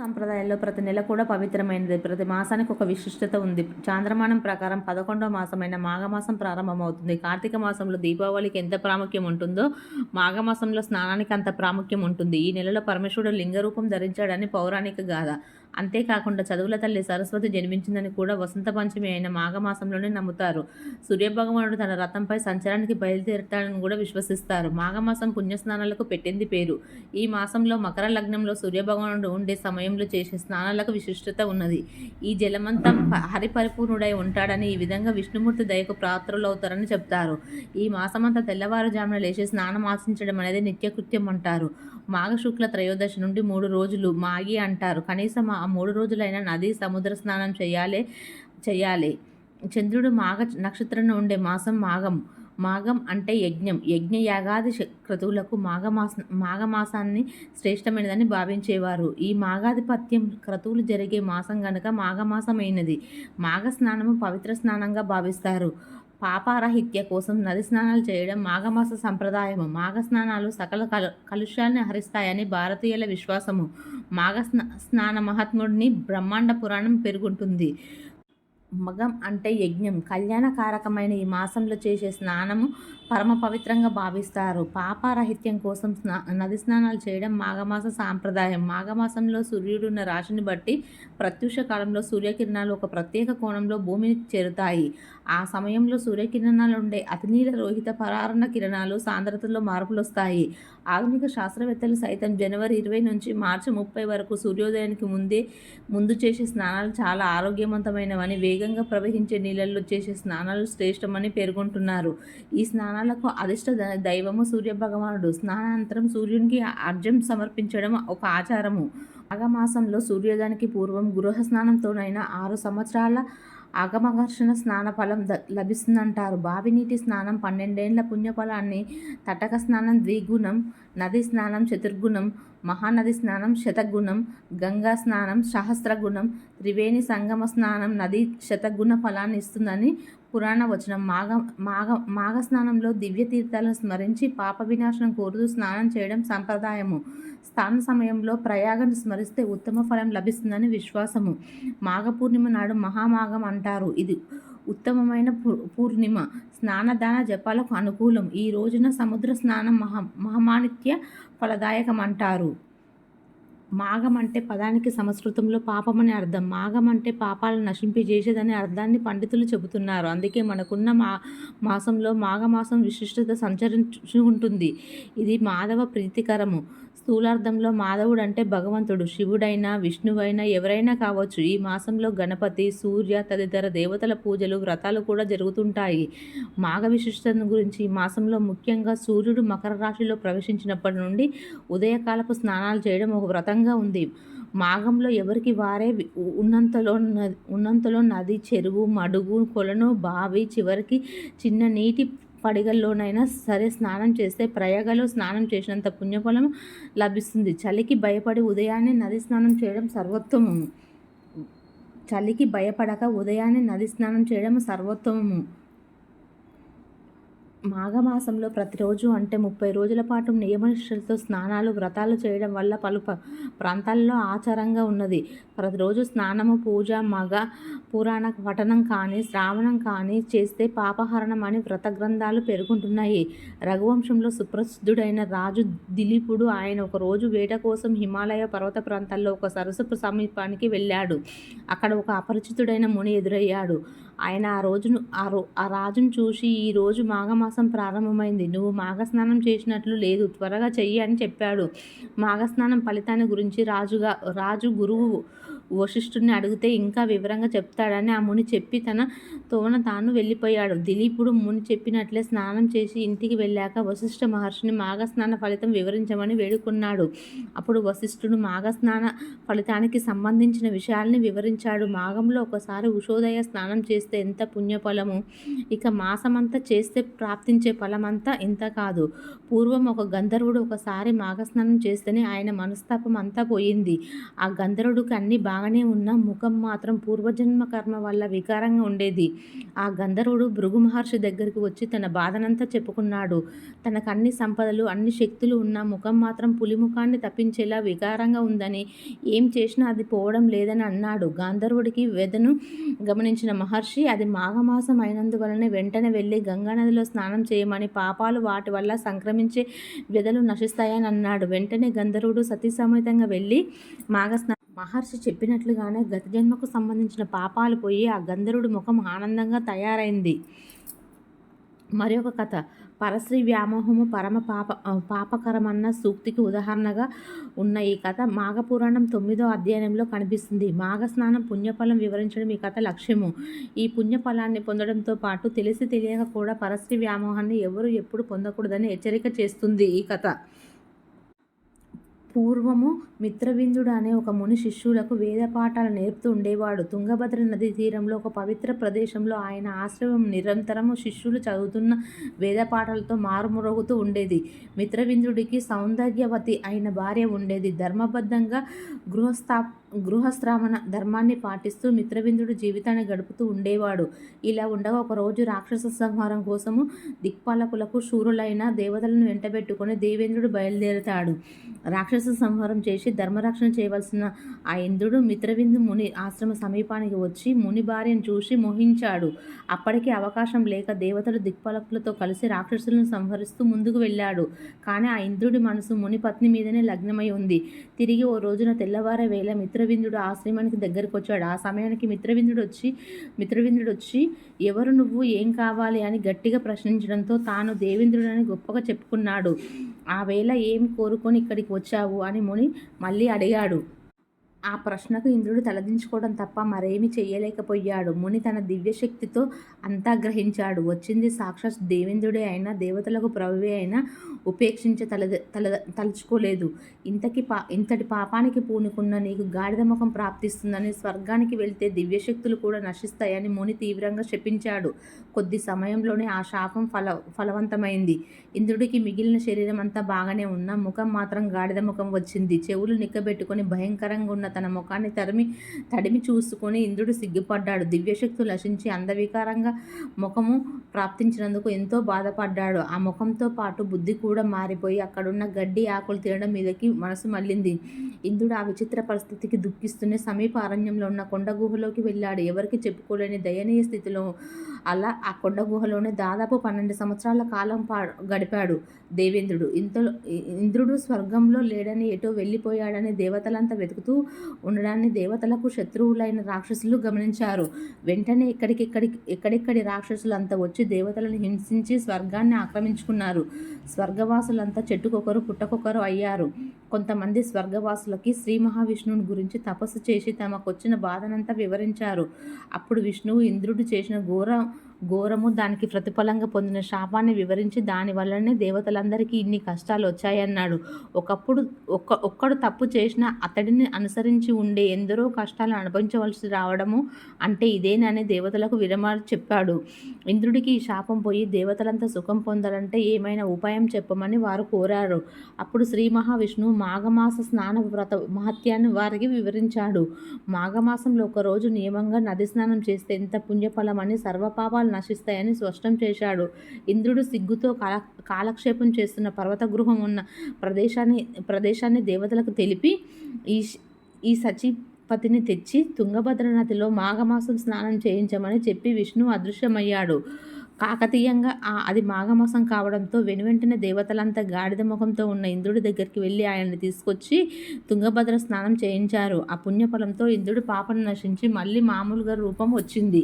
సంప్రదాయాల్లో ప్రతి నెల కూడా పవిత్రమైనది. ప్రతి మాసానికి ఒక విశిష్టత ఉంది. చాంద్రమానం ప్రకారం పదకొండవ మాసమైన మాఘమాసం ప్రారంభమవుతుంది. కార్తీక మాసంలో దీపావళికి ఎంత ప్రాముఖ్యం ఉంటుందో మాఘమాసంలో స్నానానికి అంత ప్రాముఖ్యం ఉంటుంది. ఈ నెలలో పరమేశ్వరుడు లింగరూపం ధరించాడని పౌరాణిక గాథ. అంతేకాకుండా చదువుల తల్లి సరస్వతి జన్మించిందని కూడా వసంత పంచమి అయిన మాఘమాసంలోనే నమ్ముతారు. సూర్యభగవానుడు తన రథంపై సంచారానికి బయలుదేరతాడని కూడా విశ్వసిస్తారు. మాఘమాసం పుణ్యస్నానాలకు పెట్టింది పేరు. ఈ మాసంలో మకర లగ్నంలో సూర్యభగవానుడు ఉండే సమయంలో చేసే స్నానాలకు విశిష్టత ఉన్నది. ఈ జలమంతా హరిపరిపూర్ణుడై ఉంటాడని ఈ విధంగా విష్ణుమూర్తి దయకు పాత్రులవుతారని చెప్తారు. ఈ మాసమంతా తెల్లవారుజామున లేచి స్నానం ఆశించడం అనేది నిత్యకృత్యం అంటారు మాఘ శుక్ల త్రయోదశి నుండి మూడు రోజులు మాగి అంటారు. కనీసం ఆ మూడు రోజులైనా నది సముద్ర స్నానం చేయాలి చేయాలి. చంద్రుడు మాఘ నక్షత్రంలో ఉండే మాసం మాఘం. మాఘం అంటే యజ్ఞం. యజ్ఞ యాగాది శ- క్రతువులకు మాఘమాస మాఘమాసాన్ని శ్రేష్టమైనదని భావించేవారు. ఈ మాఘాధిపత్యం క్రతువులు జరిగే మాసం గనుక మాఘమాసమైనది. మాఘ స్నానము పవిత్ర స్నానంగా భావిస్తారు. పాపారహిత్య కోసం నది స్నానాలు చేయడం మాఘమాస సంప్రదాయము. మాఘ స్నానాలు సకల కలు కలుష్యాన్ని హరిస్తాయని భారతీయుల విశ్వాసము. మాఘ స్నా స్నాన మహాత్ముడిని బ్రహ్మాండ పురాణం పెరుగుంటుంది. మగం అంటే యజ్ఞం. కళ్యాణకారకమైన ఈ మాసంలో చేసే స్నానము పరమ పవిత్రంగా భావిస్తారు. పాపారహిత్యం కోసం స్నా నది స్నానాలు చేయడం మాఘమాస సాంప్రదాయం. మాఘమాసంలో సూర్యుడున్న రాశిని బట్టి ప్రత్యూష కాలంలో సూర్యకిరణాలు ఒక ప్రత్యేక కోణంలో భూమిని చేరుతాయి. ఆ సమయంలో సూర్యకిరణాలు ఉండే అతినీల రోహిత పరారణ కిరణాలు సాంద్రతలో మార్పులు వస్తాయి ఆధునిక శాస్త్రవేత్తలు సైతం జనవరి ఇరవై నుంచి మార్చి ముప్పై వరకు సూర్యోదయానికి ముందే ముందు చేసే స్నానాలు చాలా ఆరోగ్యవంతమైనవని వేగంగా ప్రవహించే నీళ్ళల్లో చేసే స్నానాలు శ్రేష్టమని పేర్కొంటున్నారు. ఈ స్నానం స్నానాలకు అధిష్ట దైవము సూర్య భగవానుడు. స్నానానంతరం సూర్యునికి అర్ఘ్యం సమర్పించడం ఒక ఆచారము. ఆగమాసంలో సూర్యోదయానికి పూర్వం గృహ స్నానంతోనైనా ఆరు సంవత్సరాల ఆగమఘర్షణ స్నాన ఫలం ద లభిస్తుందంటారు. బావి నీటి స్నానం పన్నెండేండ్ల పుణ్యఫలాన్ని తటక స్నానం ద్విగుణం నది స్నానం చతుర్గుణం మహానది స్నానం శతగుణం గంగా స్నానం సహస్రగుణం త్రివేణి సంగమ స్నానం నది శతగుణ ఫలాన్ని ఇస్తుందని పురాణ వచనం. మాఘ మాఘ మాఘ స్నానంలో దివ్య తీర్థాలను స్మరించి పాప వినాశనం కోరుతూ స్నానం చేయడం సంప్రదాయము. స్నాన సమయంలో ప్రయాగను స్మరిస్తే ఉత్తమ ఫలం లభిస్తుందని విశ్వాసము. మాఘ పూర్ణిమ నాడు మహామాఘం అంటారు. ఇది ఉత్తమమైన పూ- పూర్ణిమ స్నానదాన జపాలకు అనుకూలం. ఈ రోజున సముద్ర స్నానం మహ మహమానిత్య ఫలదాయకం మాఘం అంటే పదానికి సంస్కృతంలో పాపం అని అర్థం. మాఘం అంటే పాపాలను నశింపజేసేదని అర్థాన్ని పండితులు చెబుతున్నారు. అందుకే మనకున్న మా మాసంలో మాఘమాసం విశిష్టత సంచరించు ఉంటుంది ఇది మాధవ ప్రీతికరము. స్థూలార్థంలో మాధవుడు అంటే భగవంతుడు. శివుడైనా విష్ణువైనా ఎవరైనా కావచ్చు ఈ మాసంలో గణపతి సూర్య తదితర దేవతల పూజలు వ్రతాలు కూడా జరుగుతుంటాయి. మాఘ విశిష్టతను గురించి ఈ మాసంలో ముఖ్యంగా సూర్యుడు మకర రాశిలో ప్రవేశించినప్పటి నుండి ఉదయకాలపు స్నానాలు చేయడం ఒక వ్రతంగా ఉంది. మాఘంలో ఎవరికి వారే ఉన్నంతలో ఉన్నంతలో నది చెరువు మడుగు కొలను బావి చివరికి చిన్న నీటి పడిగల్లోనైనా సరే స్నానం చేస్తే ప్రయాగలో స్నానం చేసినంత పుణ్యఫలం లభిస్తుంది. చలికి భయపడి ఉదయాన్నే నది స్నానం చేయడం సర్వోత్తమము. చలికి భయపడక ఉదయాన్నే నది స్నానం చేయడం సర్వోత్తమము. మాఘమాసంలో ప్రతిరోజు అంటే ముప్పై రోజుల పాటు నియమనిష్టలతో స్నానాలు వ్రతాలు చేయడం వల్ల పలు ప్రాంతాల్లో ఆచారంగా ఉన్నది. ప్రతిరోజు స్నానము పూజ మగ పురాణ పఠనం కానీ శ్రావణం కానీ చేస్తే పాపహరణం అని వ్రత గ్రంథాలు పేర్కొంటున్నాయి. రఘువంశంలో సుప్రసిద్ధుడైన రాజు దిలీపుడు ఆయన ఒక రోజు వేట కోసం హిమాలయ పర్వత ప్రాంతాల్లో ఒక సరస్సు సమీపానికి వెళ్ళాడు. అక్కడ ఒక అపరిచితుడైన ముని ఎదురయ్యాడు. ఆయన ఆ రోజును ఆ రో ఆ రాజును చూసి ఈ రోజు మాఘమాసం ప్రారంభమైంది. నువ్వు మాఘస్నానం చేసినట్లు లేదు. త్వరగా చెయ్యి అని చెప్పాడు. మాఘస్నానం ఫలితాన్ని గురించి రాజుగా రాజు గురువు వశిష్ఠుడిని అడిగితే ఇంకా వివరంగా చెప్తాడని ఆ ముని చెప్పి తన తోన తాను వెళ్ళిపోయాడు. దిలీపుడు ముని చెప్పినట్లే స్నానం చేసి ఇంటికి వెళ్ళాక వశిష్ఠ మహర్షిని మాఘస్నాన ఫలితం వివరించమని వేడుకున్నాడు. అప్పుడు వశిష్ఠుడు మాఘస్నాన ఫలితానికి సంబంధించిన విషయాల్ని వివరించాడు. మాఘంలో ఒకసారి ఉషోదయ స్నానం చేస్తే ఎంత పుణ్యఫలము? ఇక మాసమంతా చేస్తే ప్రాప్తించే ఫలమంతా ఇంత కాదు. పూర్వం ఒక గంధర్వుడు ఒకసారి మాఘస్నానం చేస్తేనే ఆయన మనస్తాపం అంతా పోయింది. ఆ గంధర్వుడికి అన్ని బాగా బాగానే ఉన్నా ముఖం మాత్రం పూర్వజన్మ కర్మ వల్ల వికారంగా ఉండేది. ఆ గంధర్వుడు భృగు మహర్షి దగ్గరికి వచ్చి తన బాధనంతా చెప్పుకున్నాడు. తనకు అన్ని సంపదలు, అన్ని శక్తులు ఉన్నా ముఖం మాత్రం పులిముఖాన్ని తప్పించేలా వికారంగా ఉందని, ఏం చేసినా అది పోవడం లేదని అన్నాడు. గాంధర్వుడికి వెదను గమనించిన మహర్షి అది మాఘమాసం అయినందువలనే వెంటనే వెళ్ళి గంగానదిలో స్నానం చేయమని పాపాలు వాటి వల్ల సంక్రమించే వ్యధలు నశిస్తాయని అన్నాడు. వెంటనే గంధర్వుడు సతీసమేతంగా వెళ్ళి మాఘ స్నానం మహర్షి చెప్పినట్లుగానే గత జన్మకు సంబంధించిన పాపాలు పోయి ఆ గంధర్వుడి ముఖం ఆనందంగా తయారైంది. మరొక కథ పరశ్రీ వ్యామోహము పరమ పాప పాపకరమన్న సూక్తికి ఉదాహరణగా ఉన్న ఈ కథ మాఘపురాణం తొమ్మిదో అధ్యాయంలో కనిపిస్తుంది. మాఘస్నానం పుణ్యఫలం వివరించడం ఈ కథ లక్ష్యము. ఈ పుణ్యఫలాన్ని పొందడంతో పాటు తెలిసి తెలియక కూడా పరశ్రీ వ్యామోహాన్ని ఎవరు ఎప్పుడు పొందకూడదని హెచ్చరిక చేస్తుంది ఈ కథ. పూర్వము మిత్రవిందుడు అనే ఒక ముని శిష్యులకు వేద పాఠాలు నేర్పుతూ ఉండేవాడు. తుంగభద్ర నదీ తీరంలో ఒక పవిత్ర ప్రదేశంలో ఆయన ఆశ్రమం నిరంతరము శిష్యులు చదువుతున్న వేద పాఠాలతో మారుమరుగుతూ ఉండేది. మిత్రవిందుడికి సౌందర్యవతి అయిన భార్య ఉండేది. ధర్మబద్ధంగా గృహస్థాప గృహశ్రావణ ధర్మాన్ని పాటిస్తూ మిత్రవిందుడు జీవితాన్ని గడుపుతూ ఉండేవాడు. ఇలా ఉండగా ఒకరోజు రాక్షస సంహారం కోసము దిక్పాలకులకు శూరులైన దేవతలను వెంటబెట్టుకుని దేవేంద్రుడు బయలుదేరుతాడు రాక్షస సంహారం చేసి ధర్మరక్షణ చేయవలసిన ఆ ఇంద్రుడు మిత్రవిందు ముని ఆశ్రమ సమీపానికి వచ్చి ముని భార్యను చూసి మోహించాడు. అప్పటికి అవకాశం లేక దేవతలు దిక్పాలకులతో కలిసి రాక్షసులను సంహరిస్తూ ముందుకు వెళ్ళాడు. కానీ ఆ ఇంద్రుడి మనసు ముని పత్ని మీదనే లగ్నమై ఉంది. తిరిగి ఓ రోజున తెల్లవారే వేళ మిత్రవిందుడు ఆశ్రమానికి దగ్గరకొచ్చాడు. ఆ సమయానికి మిత్రవిందుడు వచ్చి మిత్రవిందుడు వచ్చి ఎవరు నువ్వు? ఏం కావాలి? అని గట్టిగా ప్రశ్నించడంతో తాను దేవేంద్రుడని గొప్పగా చెప్పుకున్నాడు. ఆ వేళ ఏం కోరుకొని ఇక్కడికి వచ్చావు? అని ముని మళ్ళీ అడిగాడు. ఆ ప్రశ్నకు ఇంద్రుడు తలదించుకోవడం తప్ప మరేమీ చేయలేకపోయాడు ముని తన దివ్యశక్తితో అంతా గ్రహించాడు. వచ్చింది సాక్షాత్ దేవేంద్రుడే అయినా దేవతలకు ప్రభువే అయినా ఉపేక్షించ తల తల తలచుకోలేదు. ఇంతకి పా ఇంతటి పాపానికి పూనుకున్న నీకు గాడిద ముఖం ప్రాప్తిస్తుందని, స్వర్గానికి వెళితే దివ్యశక్తులు కూడా నశిస్తాయని ముని తీవ్రంగా శపించాడు. కొద్ది సమయంలోనే ఆ శాపం ఫల ఫలవంతమైంది. ఇంద్రుడికి మిగిలిన శరీరం అంతా బాగానే ఉన్నా ముఖం మాత్రం గాడిద ముఖం వచ్చింది. చెవులు నిక్కబెట్టుకొని భయంకరంగా ఉన్న తన ముఖాన్ని తరిమి తడిమి చూసుకొని ఇంద్రుడు సిగ్గుపడ్డాడు. దివ్యశక్తులు నశించి అందవికారంగా ముఖము ప్రాప్తించినందుకు ఎంతో బాధపడ్డాడు. ఆ ముఖంతో పాటు బుద్ధి కూడా మారిపోయి అక్కడున్న గడ్డి ఆకులు తినడం మీదకి మనసు మళ్ళింది. ఇంద్రుడు ఆ విచిత్ర పరిస్థితికి దుఃఖిస్తూనే సమీప అరణ్యంలో ఉన్న కొండ గుహలోకి వెళ్ళాడు. ఎవరికి చెప్పుకోలేని దయనీయ స్థితిలో అలా ఆ కొండ గుహలోనే దాదాపు పన్నెండు సంవత్సరాల కాలం పా గడిపాడు దేవేంద్రుడు. ఇంతలో ఇంద్రుడు స్వర్గంలో లేడని ఎటో వెళ్ళిపోయాడని దేవతలంతా వెతుకుతూ ఉండడాన్ని దేవతలకు శత్రువులైన రాక్షసులు గమనించారు. వెంటనే ఎక్కడికెక్కడి ఎక్కడెక్కడి రాక్షసులంతా వచ్చి దేవతలను హింసించి స్వర్గాన్ని ఆక్రమించుకున్నారు. స్వర్గవాసులంతా చెట్టుకొకరు పుట్టకొకరు అయ్యారు. కొంతమంది స్వర్గవాసులకి శ్రీ మహావిష్ణువుని గురించి తపస్సు చేసి తమకొచ్చిన బాధనంతా వివరించారు. అప్పుడు విష్ణువు ఇంద్రుడు చేసిన ఘోర ఘోరము దానికి ప్రతిఫలంగా పొందిన శాపాన్ని వివరించి దాని వల్లనే దేవతలందరికీ ఇన్ని కష్టాలు వచ్చాయన్నాడు. ఒకప్పుడు ఒక్క ఒక్కడు తప్పు చేసినా అతడిని అనుసరించి ఉండే ఎందరో కష్టాలు అనుభవించవలసి రావడము అంటే ఇదేనని దేవతలకు విరమాలు చెప్పాడు. ఇంద్రుడికి ఈ శాపం పోయి దేవతలంతా సుఖం పొందాలంటే ఏమైనా ఉపాయం చెప్పమని వారు కోరారు. అప్పుడు శ్రీ మహావిష్ణువు మాఘమాస స్నాన వ్రత మహత్యాన్ని వారికి వివరించాడు. మాఘమాసంలో ఒకరోజు నియమంగా నది స్నానం చేస్తే ఎంత పుణ్యఫలమని, సర్వపాపాలు నశిస్తాయని స్పష్టం చేశాడు. ఇంద్రుడు సిగ్గుతో కాల కాలక్షేపం చేస్తున్న పర్వత గృహం ఉన్న ప్రదేశాన్ని ప్రదేశాన్ని దేవతలకు తెలిపి ఈ ఈ సచీపతిని తెచ్చి తుంగభద్ర నదిలో మాఘమాసం స్నానం చేయించమని చెప్పి విష్ణు అదృశ్యమయ్యాడు. కాకతీయంగా ఆ అది మాఘమాసం కావడంతో వెనువెంటనే దేవతలంతా గాడిద ముఖంతో ఉన్న ఇంద్రుడి దగ్గరికి వెళ్ళి ఆయన్ని తీసుకొచ్చి తుంగభద్ర స్నానం చేయించారు. ఆ పుణ్యఫలంతో ఇంద్రుడి పాపం నశించి మళ్ళీ మామూలుగా రూపం వచ్చింది.